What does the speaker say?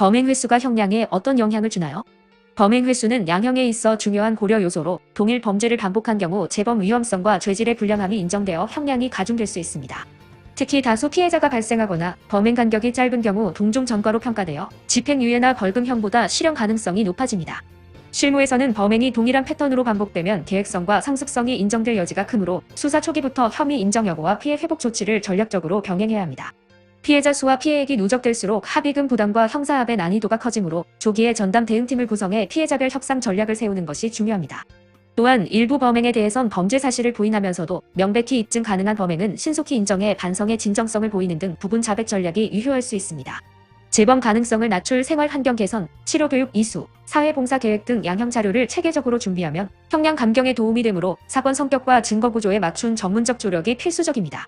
범행 횟수가 형량에 어떤 영향을 주나요? 범행 횟수는 양형에 있어 중요한 고려 요소로 동일 범죄를 반복한 경우 재범 위험성과 죄질의 불량함이 인정되어 형량이 가중될 수 있습니다. 특히 다수 피해자가 발생하거나 범행 간격이 짧은 경우 동종 전과로 평가되어 집행유예나 벌금형보다 실형 가능성이 높아집니다. 실무에서는 범행이 동일한 패턴으로 반복되면 계획성과 상습성이 인정될 여지가 크므로 수사 초기부터 혐의 인정 여부와 피해 회복 조치를 전략적으로 병행해야 합니다. 피해자 수와 피해액이 누적될수록 합의금 부담과 형사합의 난이도가 커지므로 조기에 전담 대응팀을 구성해 피해자별 협상 전략을 세우는 것이 중요합니다. 또한 일부 범행에 대해선 범죄 사실을 부인하면서도 명백히 입증 가능한 범행은 신속히 인정해 반성의 진정성을 보이는 등 부분 자백 전략이 유효할 수 있습니다. 재범 가능성을 낮출 생활 환경 개선, 치료 교육 이수, 사회 봉사 계획 등 양형 자료를 체계적으로 준비하면 형량 감경에 도움이 되므로 사건 성격과 증거 구조에 맞춘 전문적 조력이 필수적입니다.